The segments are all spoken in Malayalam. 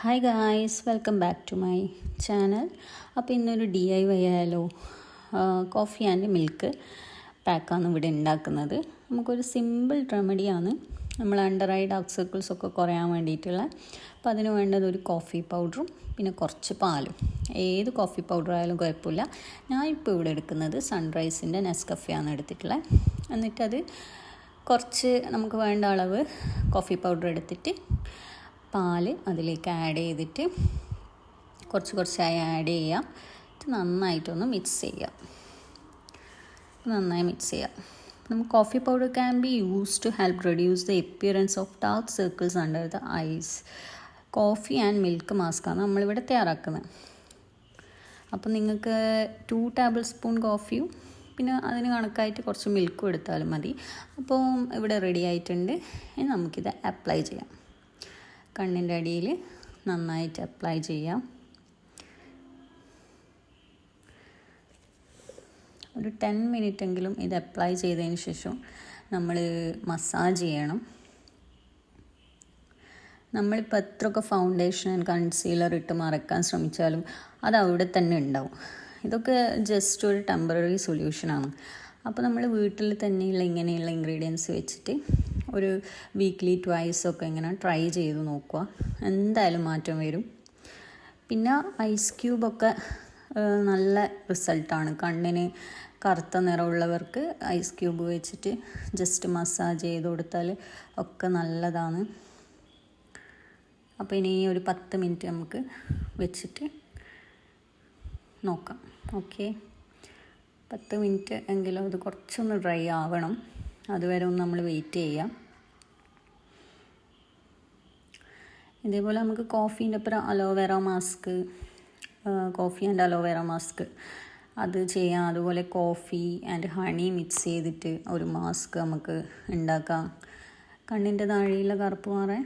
Hi guys welcome back to my channel അപ്പോൾ ഇന്നൊരു ഡി ഐ വൈ ആയാലോ കോഫി ആൻഡ് മിൽക്ക് പാക്കാണ് ഇവിടെ ഉണ്ടാക്കുന്നത് നമുക്കൊരു സിമ്പിൾ റെമഡിയാണ് നമ്മൾ അണ്ടർ ഐ ഡാർക്ക് സർക്കിൾസ് ഒക്കെ കുറയാൻ വേണ്ടിയിട്ടുള്ള. അപ്പോൾ അതിന് വേണ്ടത് ഒരു കോഫി പൗഡറും പിന്നെ കുറച്ച് പാലും. ഏത് കോഫി പൗഡർ ആയാലും കുഴപ്പമില്ല. ഞാൻ ഇപ്പോൾ ഇവിടെ എടുക്കുന്നത് സൺറൈസിന്റെ നെസ്കഫയാണ് എടുത്തിട്ടുള്ളത് എന്നിട്ടത് കുറച്ച് നമുക്ക് വേണ്ട അളവ് കോഫി പൗഡർ എടുത്തിട്ട് പാൽ അതിലേക്ക് ആഡ് ചെയ്തിട്ട് കുറച്ച് കുറച്ചായി ആഡ് ചെയ്യാം. നന്നായിട്ടൊന്ന് മിക്സ് ചെയ്യാം. നന്നായി മിക്സ് ചെയ്യാം. നമുക്ക് coffee powder can be use to help reduce the appearance of dark circles under the eyes coffee and milk മാസ്കാണ് നമ്മളിവിടെ തയ്യാറാക്കുന്നത്. അപ്പോൾ നിങ്ങൾക്ക് ടു ടേബിൾ സ്പൂൺ കോഫിയും പിന്നെ അതിന് കണക്കായിട്ട് കുറച്ച് മിൽക്കും എടുത്താലും മതി. അപ്പോൾ ഇവിടെ റെഡി ആയിട്ടുണ്ട്. ഇനി നമുക്കിത് അപ്ലൈ ചെയ്യാം. കണ്ണിന്റെ അടിയിൽ നന്നായിട്ട് അപ്ലൈ ചെയ്യാം. ഒരു ടെൻ മിനിറ്റ് എങ്കിലും ഇത് അപ്ലൈ ചെയ്തതിന് ശേഷം നമ്മൾ മസാജ് ചെയ്യണം. നമ്മളിപ്പോൾ എത്രയൊക്കെ ഫൗണ്ടേഷൻ കൺസീലർ ഇട്ട് മറക്കാൻ ശ്രമിച്ചാലും അത് അവിടെ തന്നെ ഉണ്ടാവും. ഇതൊക്കെ ജസ്റ്റ് ഒരു ടെമ്പററി സൊല്യൂഷനാണ് അപ്പോൾ നമ്മൾ വീട്ടിൽ തന്നെയുള്ള ഇങ്ങനെയുള്ള ഇൻഗ്രീഡിയൻസ് വെച്ചിട്ട് ഒരു വീക്ക്ലി ട്വൈസ് ഒക്കെ ഇങ്ങനെ ട്രൈ ചെയ്ത് നോക്കുക. എന്തായാലും മാറ്റം വരും. പിന്നെ ഐസ് ക്യൂബൊക്കെ നല്ല റിസൾട്ടാണ് കണ്ണിന് കറുത്ത നിറമുള്ളവർക്ക് ഐസ് ക്യൂബ് വെച്ചിട്ട് ജസ്റ്റ് മസാജ് ചെയ്ത് കൊടുത്താൽ ഒക്കെ നല്ലതാണ്. അപ്പോൾ ഇനി ഒരു പത്ത് മിനിറ്റ് നമുക്ക് വെച്ചിട്ട് നോക്കാം. ഓക്കെ പത്ത് മിനിറ്റ് എങ്കിലും അത് കുറച്ചൊന്ന് ഡ്രൈ ആവണം. അതുവരെ ഒന്ന് നമ്മൾ വെയിറ്റ് ചെയ്യാം. ഇതേപോലെ നമുക്ക് കോഫീന്റെ ഒപ്പം aloe vera mask coffee and aloe vera mask അത് ചെയ്യാം. അതുപോലെ കോഫി ആൻഡ് ഹണി മിക്സ് ചെയ്തിട്ട് ഒരു മാസ്ക് നമുക്ക് ഉണ്ടാക്കാം. കണ്ണിന്റെ താഴെയുള്ള കറുപ്പ് മാറാൻ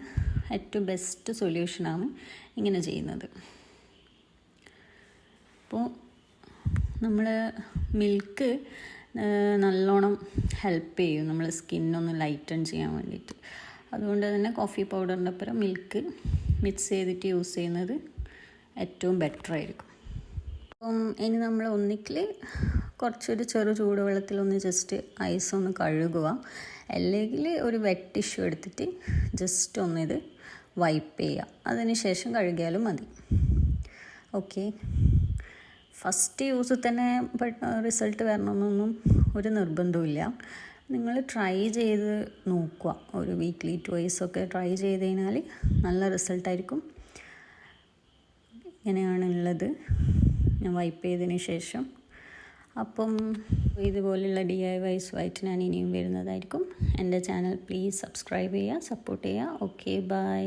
ഏറ്റവും ബെസ്റ്റ് സൊല്യൂഷനാണ് ഇങ്ങനെ ചെയ്യുന്നത്. അപ്പോൾ നമ്മൾ മിൽക്ക് നല്ലോണം ഹെൽപ്പ് ചെയ്യും. നമ്മൾ സ്കിന്നൊന്ന് ലൈറ്റൺ ചെയ്യാൻ വേണ്ടിയിട്ട്. അതുകൊണ്ട് തന്നെ കോഫി പൗഡറിന്റെ അപ്പുറം മിൽക്ക് മിക്സ് ചെയ്തിട്ട് യൂസ് ചെയ്യുന്നത് ഏറ്റവും ബെറ്റർ ആയിരിക്കും. അപ്പം ഇനി നമ്മൾ ഒന്നിക്കിൽ കുറച്ചൊരു ചെറു ചൂടുവെള്ളത്തിൽ ഒന്ന് ജസ്റ്റ് ഐസ് ഒന്ന് കഴുകുക. അല്ലെങ്കിൽ ഒരു വെറ്റ് ടിഷ്യൂ എടുത്തിട്ട് ജസ്റ്റ് ഒന്നിത് വൈപ്പ് ചെയ്യുക. അതിന് ശേഷം കഴുകിയാലും മതി. ഓക്കെ ഫസ്റ്റ് യൂസ് തന്നെ റിസൾട്ട് വരണമെന്നൊന്നും ഒരു നിർബന്ധമില്ല നിങ്ങൾ ട്രൈ ചെയ്ത് നോക്കുക. ഒരു വീക്ക്ലി ട്വൈസ് ഒക്കെ ട്രൈ ചെയ്ത് കഴിഞ്ഞാൽ നല്ല റിസൾട്ടായിരിക്കും ഇങ്ങനെയാണ് ഉള്ളത്. ഞാൻ വൈപ്പ് ചെയ്തതിന് ശേഷം. അപ്പം ഇതുപോലെയുള്ള ഡി ഐ വൈസ് വൈറ്റ് ഞാൻ ഇനിയും വരുന്നതായിരിക്കും. എന്റെ ചാനൽ പ്ലീസ് സബ്സ്ക്രൈബ് ചെയ്യുക സപ്പോർട്ട് ചെയ്യുക. Okay bye